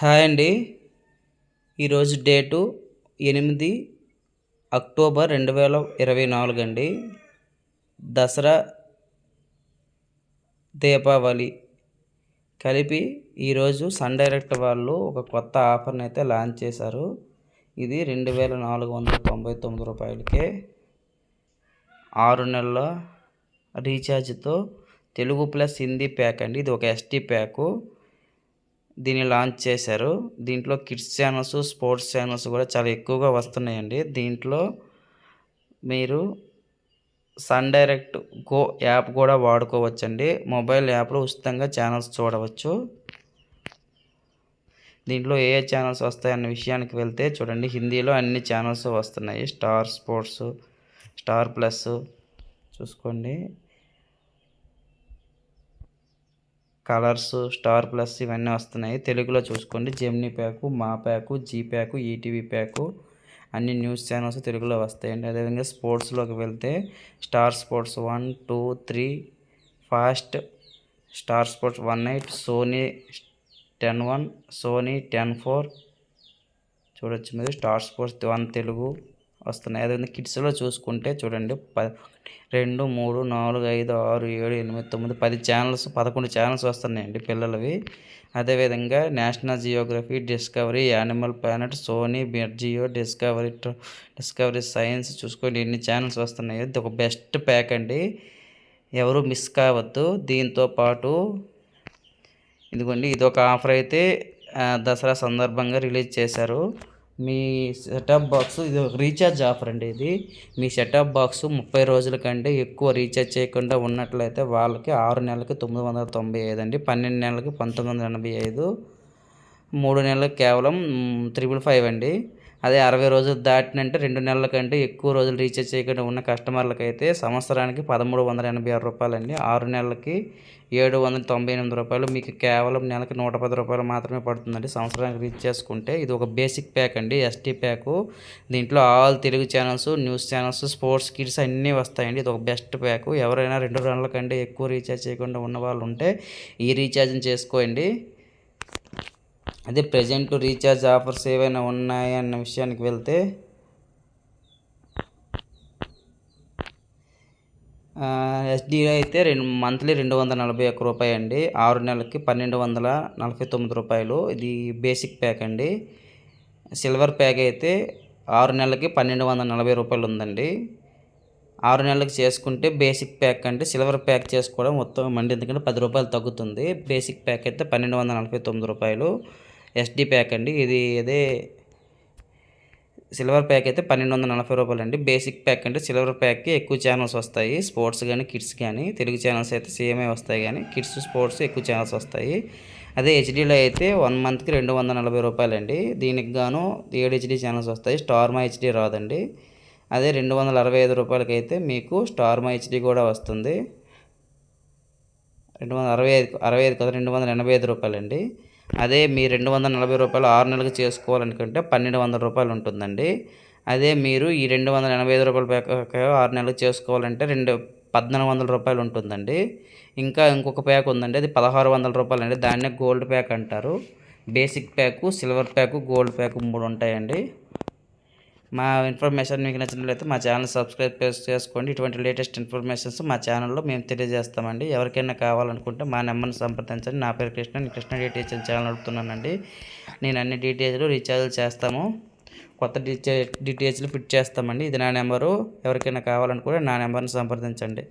Hi అండి. ఈరోజు date ఎనిమిది అక్టోబర్ రెండు వేల ఇరవై నాలుగు అండి. దసరా దీపావళి. కలిపి ఈరోజు సన్ డైరెక్ట్ వాళ్ళు ఒక కొత్త ఆఫర్ని అయితే లాంచ్ చేశారు. ఇది రెండు వేల నాలుగు వందల తొంభై తొమ్మిది రూపాయలకే. ఆరు నెలల రీఛార్జ్తో తెలుగు ప్లస్ హిందీ ప్యాక్ అండి. ఇది ఒక ఎస్టీ ప్యాకు. దీన్ని లాంచ్ చేశారు. దీంట్లో కిడ్స్ ఛానల్స్ స్పోర్ట్స్ ఛానల్స్ కూడా చాలా ఎక్కువగా వస్తున్నాయండి. దీంట్లో మీరు సన్ డైరెక్ట్ గో యాప్ కూడా వాడుకోవచ్చండి. మొబైల్ యాప్లో ఉచితంగా ఛానల్స్ చూడవచ్చు. దీంట్లో ఏ ఏ ఛానల్స్ వస్తాయన్న విషయానికి వెళ్తే చూడండి. హిందీలో అన్ని ఛానల్స్ వస్తున్నాయి. స్టార్ స్పోర్ట్స్ స్టార్ ప్లస్ చూసుకోండి. కలర్స్ స్టార్ ప్లస్ ఇవన్నీ వస్తున్నాయి. తెలుగులో చూసుకోండి. Gemini pack Maa pack Zee pack ETV pack అన్ని న్యూస్ ఛానల్స్ తెలుగులో వస్తాయండి. అదేవిధంగా స్పోర్ట్స్లోకి వెళ్తే Star Sports one two three first Star Sports one eight Sony Ten one Sony Ten four. చూడొచ్చు మీరు. స్టార్ స్పోర్ట్స్ వన్ తెలుగు వస్తున్నాయి. అదేవిధంగా కిడ్స్లో చూసుకుంటే చూడండి ప రెండు మూడు నాలుగు ఐదు ఆరు ఏడు ఎనిమిది తొమ్మిది పది ఛానల్స్ పదకొండు ఛానల్స్ వస్తున్నాయండి పిల్లలవి. అదేవిధంగా National Geography Discovery Animal Planet Sony Jio Discovery Discovery Science చూసుకోండి ఎన్ని ఛానల్స్ వస్తున్నాయి ఇది ఒక బెస్ట్ ప్యాక్ అండి. ఎవరు మిస్ కావద్దు. దీంతో పాటు ఇదిగోండి ఇది ఒక ఆఫర్ అయితే దసరా సందర్భంగా రిలీజ్ చేశారు. మీ సెటప్ బాక్స్ ఇది రీఛార్జ్ ఆఫర్ అండి ఇది. మీ సెటప్ బాక్స్ ముప్పై రోజుల కంటే ఎక్కువ రీఛార్జ్ చేయకుండా ఉన్నట్లయితే వాళ్ళకి ఆరు నెలలకి తొమ్మిది వందల తొంభై ఐదు అండి. పన్నెండు నెలలకి పంతొమ్మిది వందల ఎనభై ఐదు. మూడు నెలలకు కేవలం త్రిబుల్ ఫైవ్ అండి. అదే అరవై రోజులు దాటినంటే రెండు నెలల కంటే ఎక్కువ రోజులు రీఛార్జ్ చేయకుండా ఉన్న కస్టమర్లకైతే సంవత్సరానికి పదమూడు వందల ఎనభై ఆరు రూపాయలండి. ఆరు నెలలకి ఏడు వందల తొంభై ఎనిమిది రూపాయలు. మీకు కేవలం నెలకి నూట పది రూపాయలు మాత్రమే పడుతుందండి. సంవత్సరానికి రీచ్ చేసుకుంటే ఇది ఒక బేసిక్ ప్యాక్ అండి. ST pack. దీంట్లో all Telugu channels news channels sports kids అన్నీ వస్తాయండి. ఇది ఒక బెస్ట్ ప్యాక్. ఎవరైనా రెండు నెలల కంటే ఎక్కువ రీఛార్జ్ చేయకుండా ఉన్న వాళ్ళు ఉంటే ఈ రీఛార్జ్ని చేసుకోండి. అదే ప్రజెంట్ రీఛార్జ్ ఆఫర్స్ ఏవైనా ఉన్నాయన్న విషయానికి వెళ్తే ఎస్డి అయితే రెండు మంత్లీ రెండు వందల నలభై ఒక్క రూపాయి అండి. ఆరు నెలలకి పన్నెండు వందల నలభై తొమ్మిది రూపాయలు. ఇది బేసిక్ ప్యాక్ అండి. సిల్వర్ ప్యాక్ అయితే ఆరు నెలలకి పన్నెండు వందల నలభై రూపాయలు ఉందండి. ఆరు నెలలకు చేసుకుంటే బేసిక్ ప్యాక్ అంటే సిల్వర్ ప్యాక్ చేసుకోవడం మొత్తం మండి ఎందుకంటే పది రూపాయలు తగ్గుతుంది. బేసిక్ ప్యాక్ అయితే పన్నెండు వందల నలభై తొమ్మిది రూపాయలు. ఎస్డి ప్యాక్ అండి. ఇది అదే సిల్వర్ ప్యాక్ అయితే పన్నెండు వందల నలభై రూపాయలు అండి బేసిక్ ప్యాక్ అంటే సిల్వర్ ప్యాక్కి ఎక్కువ ఛానల్స్ వస్తాయి. స్పోర్ట్స్ కానీ కిడ్స్ కానీ తెలుగు ఛానల్స్ అయితే సేమే వస్తాయి కానీ కిడ్స్ స్పోర్ట్స్ ఎక్కువ ఛానల్స్ వస్తాయి. అదే హెచ్డీలో అయితే వన్ మంత్కి రెండు వందల నలభై రూపాయలండి. దీనికి గాను ఏడు హెచ్డీ ఛానల్స్ వస్తాయి. స్టార్మా హెచ్డీ రాదండి. అదే రెండు వందల అరవై ఐదు రూపాయలకి అయితే మీకు స్టార్మా హెచ్డీ కూడా వస్తుంది. రెండు వందల అరవై ఐదు అరవై ఐదు కదా రెండు వందల ఎనభై ఐదు రూపాయలండి. అదే మీ రెండు వందల నలభై రూపాయలు ఆరు నెలలకు చేసుకోవాలనుకుంటే పన్నెండు వందల రూపాయలు ఉంటుందండి. అదే మీరు ఈ రెండు వందల ఎనభై ఐదు రూపాయల ప్యాక్ ఆరు నెలలు చేసుకోవాలంటే రెండు పద్నాలుగు వందల రూపాయలు ఉంటుందండి. ఇంకా ఇంకొక ప్యాక్ ఉందండి అది పదహారు వందల రూపాయలు అండి దాన్నే గోల్డ్ ప్యాక్ అంటారు. Basic pack silver pack gold pack మూడు ఉంటాయండి. మా ఇన్ఫర్మేషన్ మీకు నచ్చినట్లయితే మా ఛానల్ సబ్స్క్రైబ్ చేసుకోండి. ఇటువంటి లేటెస్ట్ ఇన్ఫర్మేషన్స్ మా ఛానల్లో మేము తెలియజేస్తామండి. ఎవరికైనా కావాలనుకుంటే మా నెంబర్ని సంప్రదించండి. నా పేరు కృష్ణ. నేను కృష్ణ డిటిహెచ్ ఛానల్ నడుపుతున్నానండి. నేను అన్ని డీటెయిల్స్లు రీఛార్జ్ చేస్తాము. కొత్త డిటిహెచ్లు ఫిట్ చేస్తామండి. ఇది నా నెంబరు. ఎవరికైనా కావాలనుకుంటే నా నెంబర్ని సంప్రదించండి.